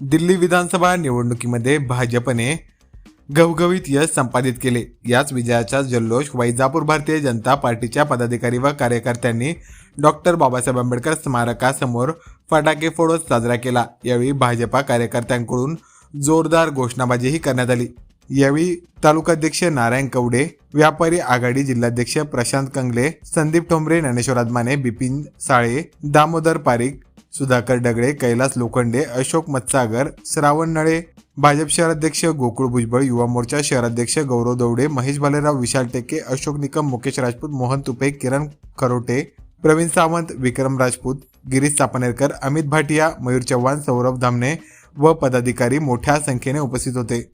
दिल्ली विधानसभा निवडणुकीमध्ये भाजपने घवघवीत यश संपादित केले. याच विजयाचा जल्लोष वैजापूर भारतीय जनता पार्टीच्या पदाधिकारी व कार्यकर्त्यांनी डॉक्टर बाबासाहेब आंबेडकर स्मारकासमोर फटाके फोडत साजरा केला. यावेळी भाजपा कार्यकर्त्यांकडून जोरदार घोषणाबाजीही करण्यात आली. यावेळी तालुकाध्यक्ष नारायण कवडे व्यापारी आघाडी जिल्हाध्यक्ष प्रशांत कंगले संदीप ठोंबरे ज्ञानेश्वर आदमाने बिपिन साळे दामोदर पारिक सुधाकर डगळे कैलास लोखंडे अशोक मत्सागर श्रावण नळे भाजप शहराध्यक्ष गोकुळ भुजबळ युवा मोर्चा शहराध्यक्ष गौरव दौडे महेश भालेराव विशाल टेके अशोक निकम मुकेश राजपूत मोहन तुपे किरण खरोटे प्रवीण सावंत विक्रम राजपूत गिरीश चापनेरकर अमित भाटिया मयूर चव्हाण सौरभ धामणे व पदाधिकारी मोठ्या संख्येने उपस्थित होते.